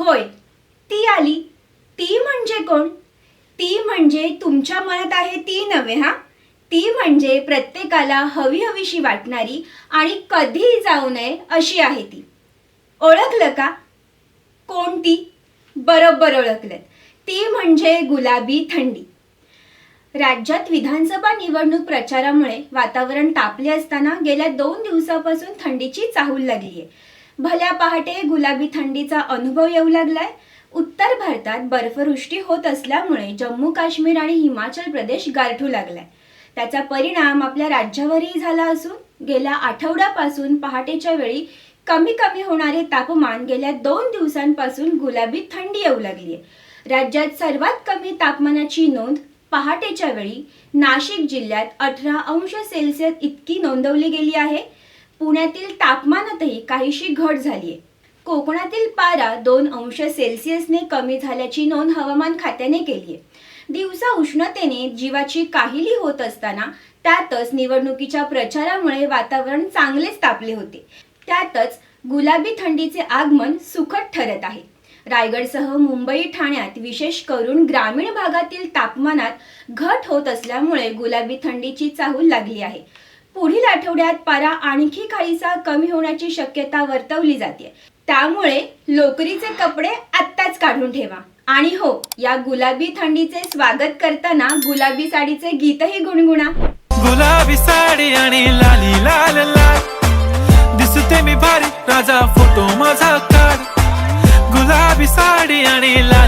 होय. ती आली. ती म्हणजे कोण? ती म्हणजे तुमच्या मनात आहे ती नव्हे हा? ती म्हणजे प्रत्येकाला हवी हवीशी वाटणारी आणि कधीही जाऊ नये अशी आहे ती. ओळखलं का? कोणती? बरोबर ओळखलं. ती म्हणजे गुलाबी थंडी. राज्यात विधानसभा निवडणूक प्रचारामुळे वातावरण तापले असताना गेल्या दोन दिवसापासून थंडीची चाहूल लागली आहे भल्या पहाटे गुलाबी थंडीचा अनुभव येऊ लागलाय. उत्तर भारतात बर्फवृष्टी होत असल्यामुळे जम्मू काश्मीर आणि हिमाचल प्रदेश गारठू लागलाय. त्याचा परिणाम आपल्या राज्यावरही झाला असून गेल्या आठवड्यापासून पहाटेच्या वेळी कमी कमी होणारे तापमान गेल्या दोन दिवसांपासून गुलाबी थंडी येऊ लागली आहे राज्यात सर्वात कमी तापमानाची नोंद पहाटेच्या वेळी नाशिक जिल्ह्यात अठरा अंश सेल्सिअस इतकी नोंदवली गेली आहे. पुण्यातील तापमानातही काहीशी घट झाली आहे कोकणातील पारा दोन अंश सेल्सिअसने कमी झाल्याची नोंद हवामान खात्याने केली आहे दिवसा उष्णतेने जीवाची काहिली होत असताना त्यातच निवडणुकीच्या प्रचारामुळे वातावरण चांगलेच तापले होते. त्यातच गुलाबी थंडीचे आगमन सुखद ठरत आहे. रायगडसह मुंबई ठाण्यात विशेष करून ग्रामीण भागातील तापमानात घट होत असल्यामुळे गुलाबी थंडीची चाहूल लागली आहे. पुढील आठवड्यात पारा आणखी काहीसा कमी होण्याची शक्यता वर्तवली जाते. त्यामुळे लोकरीचे कपडे आत्ताच काढून ठेवा. आणि हो या गुलाबी थंडीचे स्वागत करताना गुलाबी साडीचे गीतही गुणगुणा. गुलाबी साडी आणि लाली लाल लाल. दिसते मी भारी राजा फोटो माझा काढ गुलाबी साडी आणि लाल